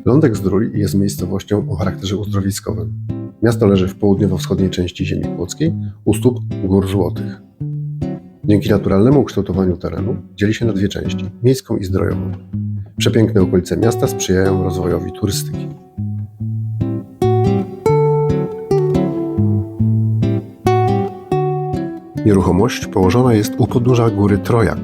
Świątek Zdrój jest miejscowością o charakterze uzdrowiskowym. Miasto leży w południowo-wschodniej części ziemi płockiej, u stóp Gór Złotych. Dzięki naturalnemu ukształtowaniu terenu dzieli się na dwie części miejską i zdrojową. Przepiękne okolice miasta sprzyjają rozwojowi turystyki. Nieruchomość położona jest u podnóża góry Trojak,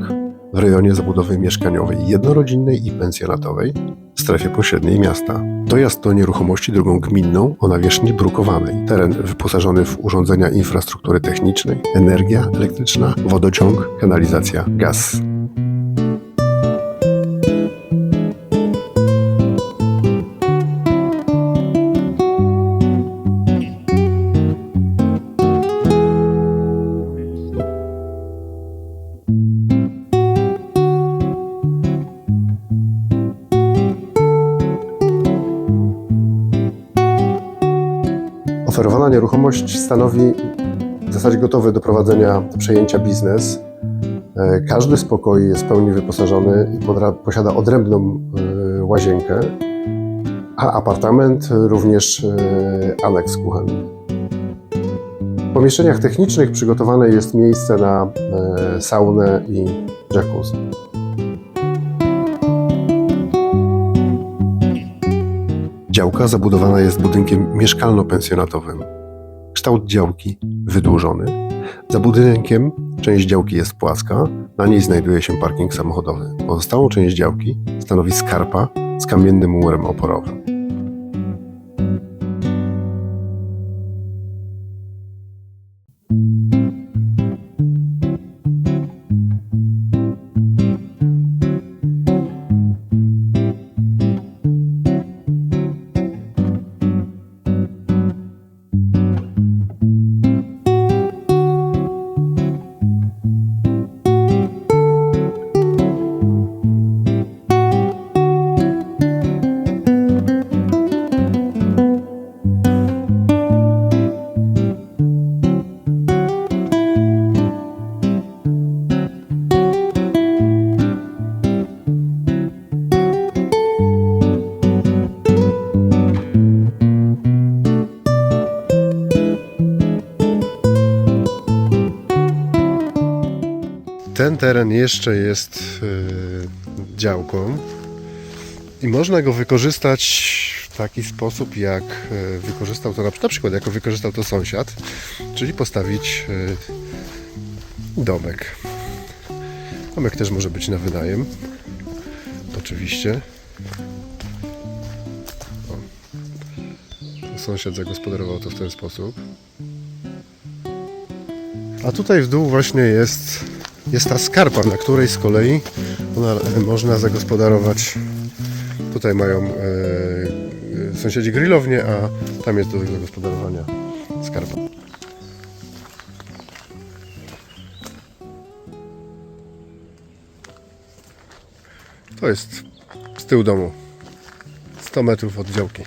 w rejonie zabudowy mieszkaniowej jednorodzinnej i pensjonatowej strefie pośredniej miasta. Dojazd do nieruchomości drogą gminną o nawierzchni brukowanej. Teren wyposażony w urządzenia infrastruktury technicznej, energia elektryczna, wodociąg, kanalizacja, gaz. Oferowana nieruchomość stanowi w zasadzie gotowy do prowadzenia, do przejęcia biznes. E, Każdy z pokoi jest w pełni wyposażony i posiada odrębną e, łazienkę, a apartament również e, aneks kuchenny. W pomieszczeniach technicznych przygotowane jest miejsce na saunę i jacuzzi. Działka zabudowana jest budynkiem mieszkalno-pensjonatowym. Kształt działki wydłużony. Za budynkiem część działki jest płaska, na niej znajduje się parking samochodowy. Pozostałą część działki stanowi skarpa z kamiennym murem oporowym. Ten teren jeszcze jest yy, działką i można go wykorzystać w taki sposób, jak yy, wykorzystał to na, przykład, jako wykorzystał to sąsiad, czyli postawić yy, domek. Domek też może być na wynajem, oczywiście. Sąsiad zagospodarował to w ten sposób. A tutaj w dół właśnie jest, jest ta skarpa, na której z kolei ona, e, można zagospodarować. Tutaj mają e, e, sąsiedzi grillownię, a tam jest do zagospodarowania skarpa. To jest z tyłu domu. 100 metrów od działki.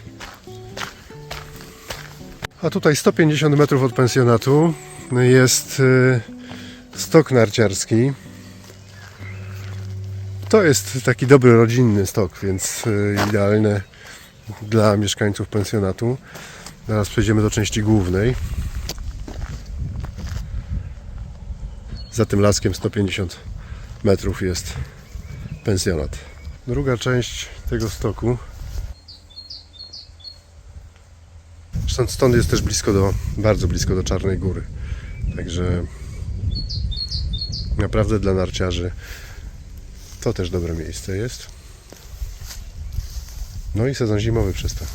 A tutaj 150 metrów od pensjonatu jest y, stok narciarski. To jest taki dobry rodzinny stok, więc y, idealny dla mieszkańców pensjonatu. Zaraz przejdziemy do części głównej. Za tym laskiem 150 metrów jest pensjonat. Druga część tego stoku Stąd, stąd jest też blisko do, bardzo blisko do Czarnej Góry. Także naprawdę dla narciarzy to też dobre miejsce jest. No i sezon zimowy przystał.